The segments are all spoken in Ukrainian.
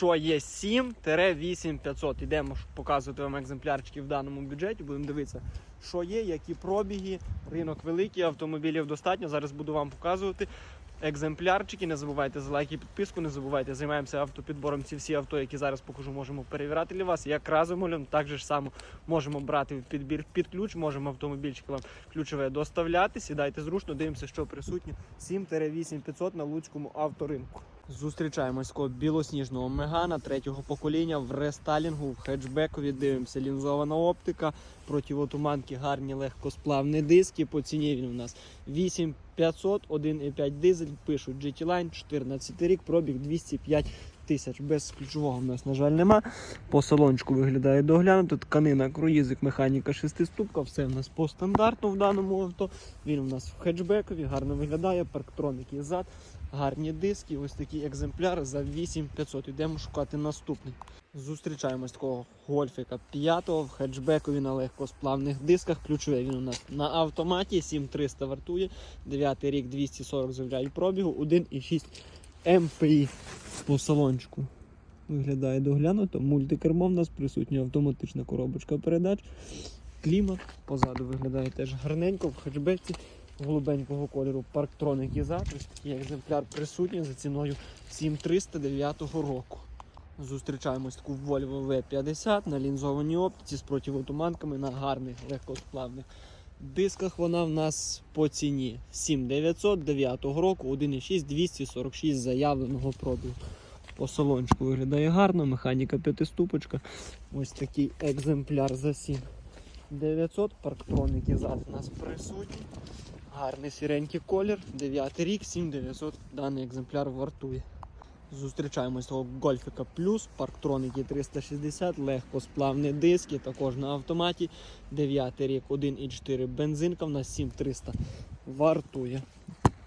що є 7-8500. Ідемо показувати вам екземплярчики в даному бюджеті. Будемо дивитися, що є, які пробіги. Ринок великий, автомобілів достатньо. Зараз буду вам показувати. Екземплярчики, не забувайте за лайк і підписку, не забувайте, займаємося автопідбором. Ці всі авто, які зараз покажу, можемо перевіряти для вас. Як разом, так же ж само можемо брати в підбір під ключ, можемо автомобільчики вам ключове доставляти. Сідайте зручно, дивимося, що присутнє 7-8500 на Луцькому авторинку. Зустрічаємось код білосніжного мегана третього покоління в рестайлінгу, в хетчбекові. Дивимося, лінзована оптика, противотуманки, гарні легкосплавні диски. По ціні він у нас 8500, 1,5 дизель. Пишуть GT Line, 14 рік, пробіг 205 тисяч. Без ключового в нас, на жаль, нема. По салончику виглядає доглянуто. Тканина, круїзик, механіка, шестиступка. Все в нас по стандарту в даному авто. Він у нас в хетчбекові, гарно виглядає, парктроники зад. Гарні диски, ось такий екземпляр за 8500. Йдемо шукати наступний. Зустрічаємось такого гольфіка 5-го в хетчбекові на легкосплавних дисках. Ключове він у нас на автоматі, 7300 вартує, 9 рік 240 заявляють пробігу, 1,6 МПІ по салончику. Виглядає доглянуто. Мультикермо в нас присутня автоматична коробочка передач. Клімат позаду виглядає теж гарненько в хетчбеці голубенького кольору парктроник і. Ось такий екземпляр присутній за ціною 7309 року. Зустрічаємось таку Volvo V50 на лінзованій оптиці з противотуманками на гарних легкосплавних дисках. Вона в нас по ціні 7900 9 року 1,6 246 заявленого пробігу. По салончику виглядає гарно, механіка п'ятиступочка. Ось такий екземпляр за 7 900. Парктроники зад у нас присутні. Гарний сіренький колір, 9 рік, 7900 даний екземпляр вартує. Зустрічаємось того Гольфіка Плюс, парктроники 360, легкосплавні диски, також на автоматі. 9 рік, 1,4 бензинка, в нас 7300 вартує.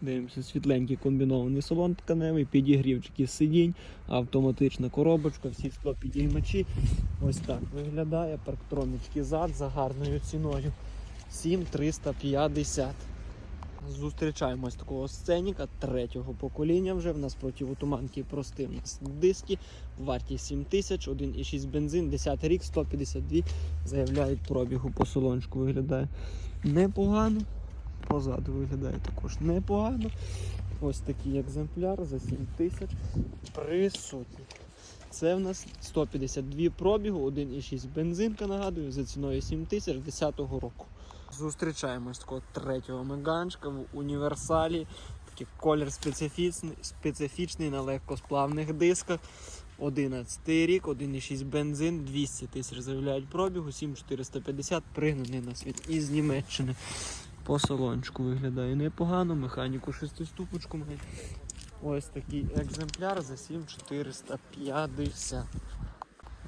Дивимося, світленький комбінований салон тканевий, підігрівчики сидінь, автоматична коробочка, всі склопідіймачі. Ось так виглядає. Парктронички зад за гарною ціною. 7350. Зустрічаємось такого сценіка третього покоління вже. В нас противотуманки прости. У нас диски. Вартість 7 тисяч, 1,6 бензин, 10 рік, 152. Заявляють пробігу по салончику. Виглядає непогано. Позаду виглядає також непогано. Ось такий екземпляр за 7 тисяч. Присутній. Це в нас 152 пробігу, 1,6 бензинка, нагадую, за ціною 7 тисяч 10 року. Зустрічаємось такого третього меганчика в універсалі. Такий колір специфічний, специфічний на легкосплавних дисках. 11 рік, 1,6 бензин, 200 тисяч заявляють пробігу, 7450 пригнаний на світ із Німеччини. По салончику виглядає непогано, механіку шестиступочку має. Ось такий екземпляр за 7450.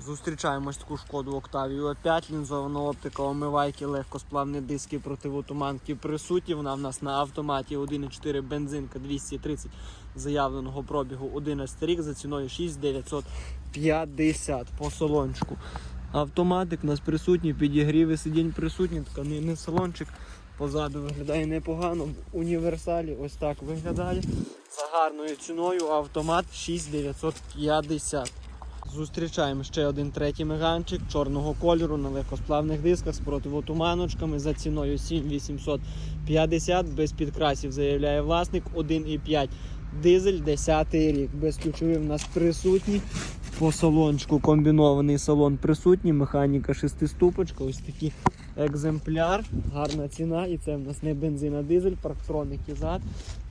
Зустрічаємось таку шкоду Октавію опять лінзована оптика, омивайки, легкосплавні диски противотуманки присутні. Вона в нас на автоматі 1,4 бензинка 230 заявленого пробігу 11 рік за ціною 6950 по салончику. Автоматик у нас присутній, підігріви сидінь присутні, тканинний салончик. Позаду виглядає непогано. В універсалі ось так виглядає. За гарною ціною автомат 6950. Зустрічаємо ще один третій меганчик чорного кольору на легкосплавних дисках з противотуманочками за ціною 7850 без підкрасів заявляє власник 1,5 дизель 10 рік. Без ключових в нас присутні. По салончику комбінований салон присутній, механіка шестиступочка, ось такий екземпляр, гарна ціна, і це в нас не бензин, а дизель, парктроники зад.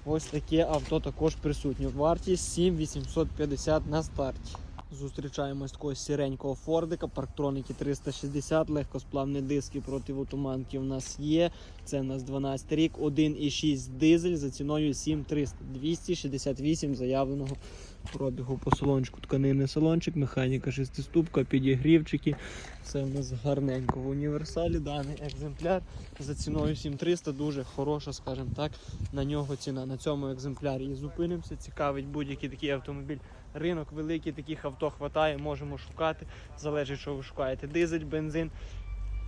Ось таке авто також присутнє. Вартість 7850 на старті. Зустрічаємось такого сіренького фордика, парктроники 360, легкосплавні диски проти утуманки у нас є. Це у нас 12 рік, 1,6 дизель за ціною 7300, 268 заявленого пробігу по салончику. Тканинний салончик, механіка шестиступка, підігрівчики. Це у нас гарненько в універсалі. Даний екземпляр за ціною 7300, дуже хороша, скажімо так, на нього ціна. На цьому екземплярі і зупинимося. Цікавить будь-який такий автомобіль. Ринок великий, таких авто хватає, можемо шукати. Залежить, що ви шукаєте. Дизель, бензин.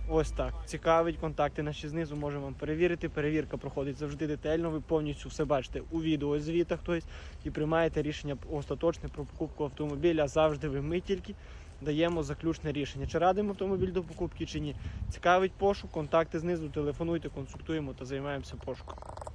Ось так. Цікавить, контакти наші знизу можемо вам перевірити. Перевірка проходить завжди детально. Ви повністю все бачите у відеозвітах, тобто, і приймаєте рішення остаточне про покупку автомобіля. Завжди ви ми тільки даємо заключне рішення. Чи радимо автомобіль до покупки, чи ні. Цікавить пошук, контакти знизу, телефонуйте, консультуємо та займаємося пошуком.